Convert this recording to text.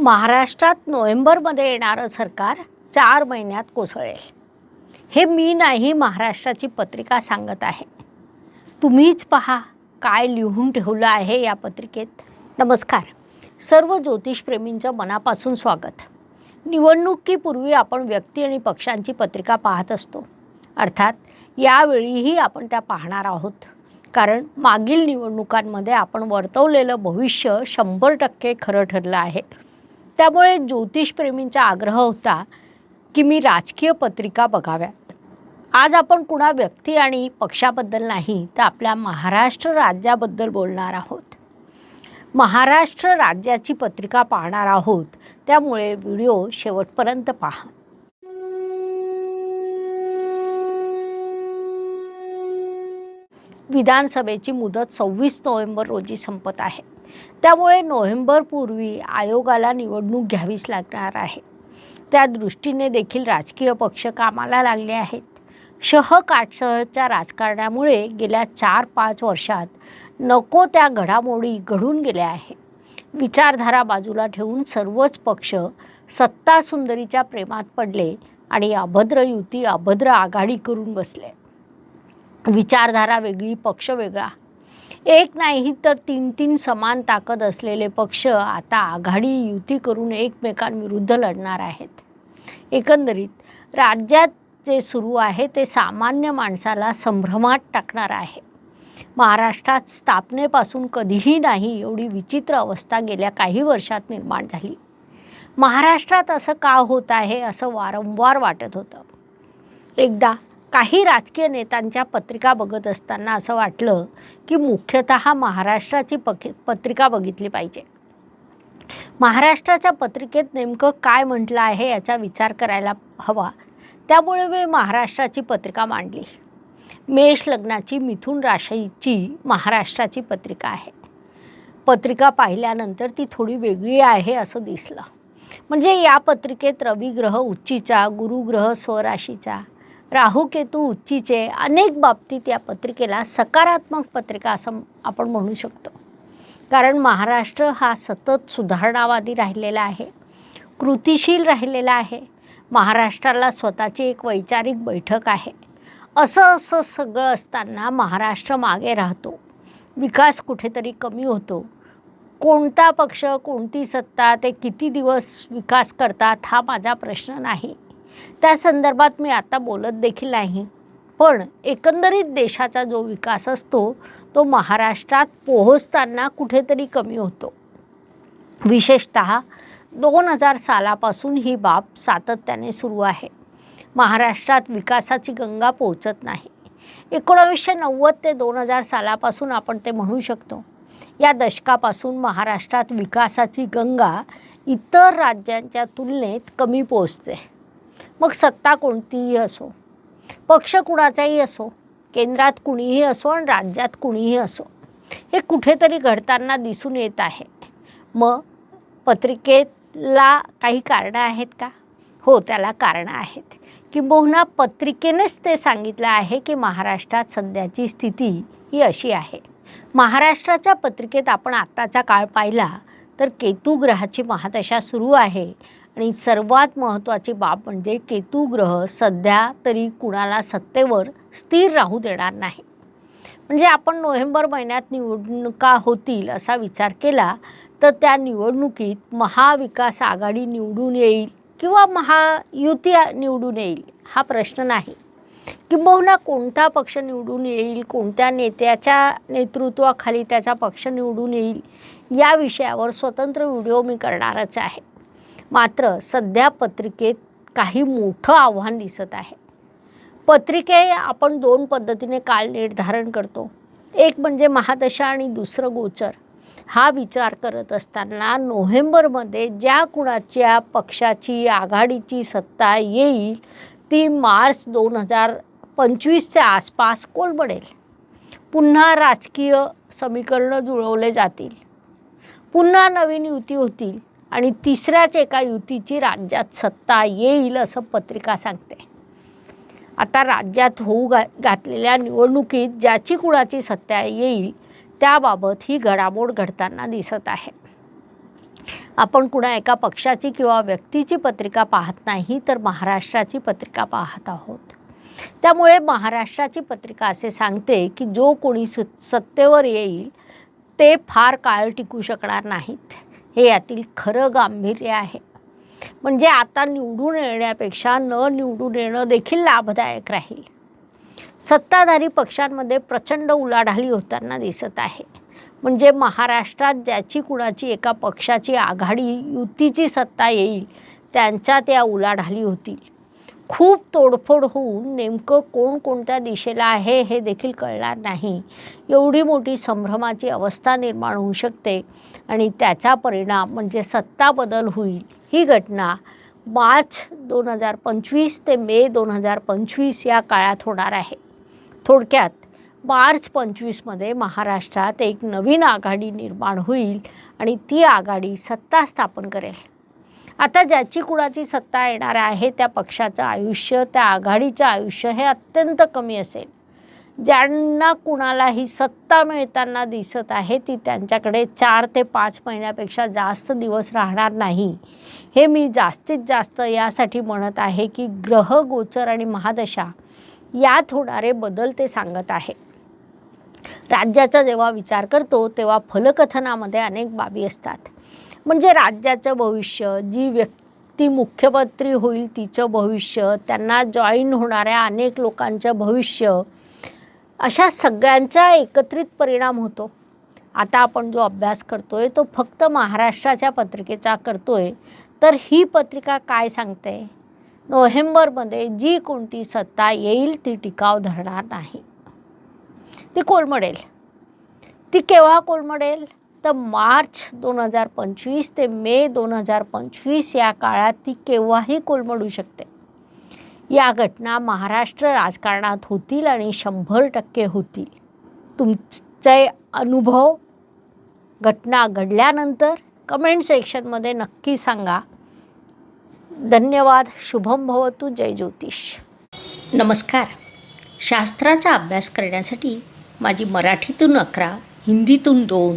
महाराष्ट्रात नोव्हेंबरमध्ये येणारं सरकार चार महिन्यात कोसळेल. हे मी नाही महाराष्ट्राची पत्रिका सांगत आहे. तुम्हीच पहा काय लिहून ठेवलं आहे या पत्रिकेत. नमस्कार. सर्व ज्योतिषप्रेमींचं मनापासून स्वागत. निवडणुकीपूर्वी आपण व्यक्ती आणि पक्षांची पत्रिका पाहत असतो. अर्थात यावेळीही आपण त्या पाहणार आहोत. कारण मागील निवडणुकांमध्ये आपण वर्तवलेलं भविष्य शंभर टक्के खरं ठरलं आहे. त्यामुळे ज्योतिषप्रेमींचा आग्रह होता की मी राजकीय पत्रिका बघाव्यात. आज आपण कुणा व्यक्ती आणि पक्षाबद्दल नाही तर आपल्या महाराष्ट्र राज्याबद्दल बोलणार आहोत. महाराष्ट्र राज्याची पत्रिका पाहणार आहोत. त्यामुळे व्हिडिओ शेवटपर्यंत पहा. विधानसभेची मुदत सव्वीस नोव्हेंबर रोजी संपत आहे. त्यामुळे नोव्हेंबरपूर्वी आयोगाला निवडणूक घ्यावीच लागणार आहे. त्या दृष्टीने देखील राजकीय पक्ष कामाला लागले आहेत. शह काटसहच्या राजकारणामुळे गेल्या चार पाच वर्षात नको त्या घडामोडी घडून गेल्या आहे विचारधारा बाजूला ठेवून सर्वच पक्ष सत्तासुंदरीच्या प्रेमात पडले आणि अभद्र युती अभद्र आघाडी करून बसले. विचारधारा वेगळी पक्ष वेगळा. एक नाही तर तीन तीन समान ताकद असलेले पक्ष आता आघाडी युती करून एकमेकांविरुद्ध लढणार आहेत. एकंदरीत राज्यात जे सुरू आहे ते सामान्य माणसाला संभ्रमात टाकणार आहे. महाराष्ट्रात स्थापनेपासून कधीही नाही एवढी विचित्र अवस्था गेल्या काही वर्षात निर्माण झाली. महाराष्ट्रात असं का होत आहे असं वारंवार वाटत होतं. एकदा काही राजकीय नेत्यांच्या पत्रिका बघत असताना असं वाटलं की मुख्यतः महाराष्ट्राची पक पत्रिका बघितली पाहिजे. महाराष्ट्राच्या पत्रिकेत नेमकं काय म्हटलं आहे याचा विचार करायला हवा. त्यामुळे मी महाराष्ट्राची पत्रिका मांडली. मेष लग्नाची मिथुन राशीची महाराष्ट्राची पत्रिका आहे. पत्रिका पाहिल्यानंतर ती थोडी वेगळी आहे असं दिसलं. म्हणजे या पत्रिकेत रविग्रह उच्चीचा गुरुग्रह स्वराशीचा राहू केतू उच्चीचे अनेक बाबतीत या पत्रिकेला सकारात्मक पत्रिका असं आपण म्हणू शकतो. कारण महाराष्ट्र हा सतत सुधारणावादी राहिलेला आहे. कृतिशील राहिलेला आहे. महाराष्ट्राला स्वतःची एक वैचारिक बैठक आहे. असं असं सगळं असताना महाराष्ट्र मागे राहतो. विकास कुठेतरी कमी होतो. कोणता पक्ष कोणती सत्ता ते किती दिवस विकास करतात हा माझा प्रश्न नाही. त्या संदर्भात मी आता बोलत देखील नाही. पण एकंदरीत देशाचा जो विकास असतो तो महाराष्ट्रात पोहोचताना कुठेतरी कमी होतो. विशेषत दोन हजार सालापासून ही बाब सातत्याने सुरू आहे. महाराष्ट्रात विकासाची गंगा पोहोचत नाही. एकोणावीसशे नव्वद ते दोन हजार सालापासून आपण ते म्हणू शकतो. या दशकापासून महाराष्ट्रात विकासाची गंगा इतर राज्यांच्या तुलनेत कमी पोहोचते. मग सत्ता कोणतीही असो. पक्ष कुणाचाही असो केंद्रात कुणीही असो आणि राज्यात कुणीही असो हे कुठेतरी घडताना दिसून येत आहे. मग पत्रिकेला काही कारणं आहेत का? हो त्याला कारणं आहेत. किंबहुना पत्रिकेनेच ते सांगितलं आहे की महाराष्ट्रात सध्याची स्थिती ही अशी आहे. महाराष्ट्राच्या पत्रिकेत आपण आत्ताचा काळ पाहिला तर केतू ग्रहाची महादशा सुरू आहे. आणि सर्वात महत्त्वाची बाब म्हणजे केतू ग्रह सध्या तरी कुणाला सत्तेवर स्थिर राहू देणार नाही. म्हणजे आपण नोव्हेंबर महिन्यात निवडणुका होतील असा विचार केला तर त्या निवडणुकीत महाविकास आघाडी निवडून येईल किंवा महायुती निवडून येईल हा प्रश्न नाही. किंबहुना कोणता पक्ष निवडून येईल कोणत्या नेत्याच्या नेतृत्वाखाली त्याचा पक्ष निवडून येईल या विषयावर स्वतंत्र व्हिडिओ मी करणारच आहे. मात्र सध्या पत्रिकेत काही मोठं आव्हान दिसत आहे. पत्रिके आपण दोन पद्धतीने काल निर्धारण करतो. एक म्हणजे महादशा आणि दुसरं गोचर. हा विचार करत असताना नोव्हेंबरमध्ये ज्या कुणाच्या पक्षाची आघाडीची सत्ता येईल ती मार्च दोन हजार पंचवीसच्या आसपास कोलबडेल पुन्हा राजकीय समीकरणं जुळवले जातील. पुन्हा नवीन युती होतील. आणि तिसऱ्याच एका युतीची राज्यात सत्ता येईल असं पत्रिका सांगते. आता राज्यात होऊ गा घातलेल्या निवडणुकीत ज्याची कुणाची सत्ता येईल त्याबाबत ही घडामोड घडताना दिसत आहे. आपण कुणा एका पक्षाची किंवा व्यक्तीची पत्रिका पाहत नाही तर महाराष्ट्राची पत्रिका पाहत आहोत. त्यामुळे महाराष्ट्राची पत्रिका असे सांगते की जो कोणी सत्तेवर येईल ते फार काळ टिकू शकणार नाहीत. हे यातील खरं गांभीर्य आहे. म्हणजे आता निवडून येण्यापेक्षा न निवडून येणं देखील लाभदायक राहील. सत्ताधारी पक्षांमध्ये प्रचंड उलाढाली होताना दिसत आहे. म्हणजे महाराष्ट्रात ज्याची कुणाची एका पक्षाची आघाडी युतीची सत्ता येईल त्यांच्या त्या उलाढाली होतील. खूप तोडफोड होऊन नेमकं कोण कोणत्या दिशेला आहे हे देखील कळणार नाही. एवढी मोठी संभ्रमाची अवस्था निर्माण होऊ शकते आणि त्याचा परिणाम म्हणजे सत्ता बदल होईल ही घटना मार्च दोन हजार पंचवीस ते मे दोन हजार पंचवीस या काळात होणार आहे. थोडक्यात मार्च पंचवीसमध्ये महाराष्ट्रात एक नवीन आघाडी निर्माण होईल आणि ती आघाडी सत्ता स्थापन करेल. आता ज्याची कुणाची सत्ता येणार आहे त्या पक्षाचं आयुष्य त्या आघाडीचं आयुष्य हे अत्यंत कमी असेल. ज्यांना कुणालाही सत्ता मिळताना दिसत आहे ती त्यांच्याकडे चार ते पाच महिन्यापेक्षा जास्त दिवस राहणार नाही. हे मी जास्तीत जास्त यासाठी म्हणत आहे की ग्रह गोचर आणि महादशा यात होणारे बदल ते सांगत आहे. राज्याचा जेव्हा विचार करतो तेव्हा फलकथनामध्ये अनेक बाबी असतात. म्हणजे राज्याचं भविष्य जी व्यक्ती मुख्यमंत्री होईल तिचं भविष्य त्यांना जॉईन होणाऱ्या अनेक लोकांचं भविष्य अशा सगळ्यांचा एकत्रित परिणाम होतो. आता आपण जो अभ्यास करतो आहे तो फक्त महाराष्ट्राच्या पत्रिकेचा करतो आहे तर ही पत्रिका काय सांगते? नोव्हेंबरमध्ये जी कोणती सत्ता येईल ती टिकाव धरणार नाही. ती कोलमडेल. ती केव्हा कोलमडेल? तर मार्च दोन हजार पंचवीस ते मे दोन हजार पंचवीस या काळात ती केव्हाही कोलमडू शकते. या घटना महाराष्ट्र राजकारणात होतील आणि शंभर टक्के होतील. तुमचे अनुभव घटना घडल्यानंतर कमेंट सेक्शनमध्ये नक्की सांगा. धन्यवाद शुभम भवतु जय ज्योतिष. नमस्कार. शास्त्राचा अभ्यास करण्यासाठी माझी मराठीतून अकरा हिंदीतून दोन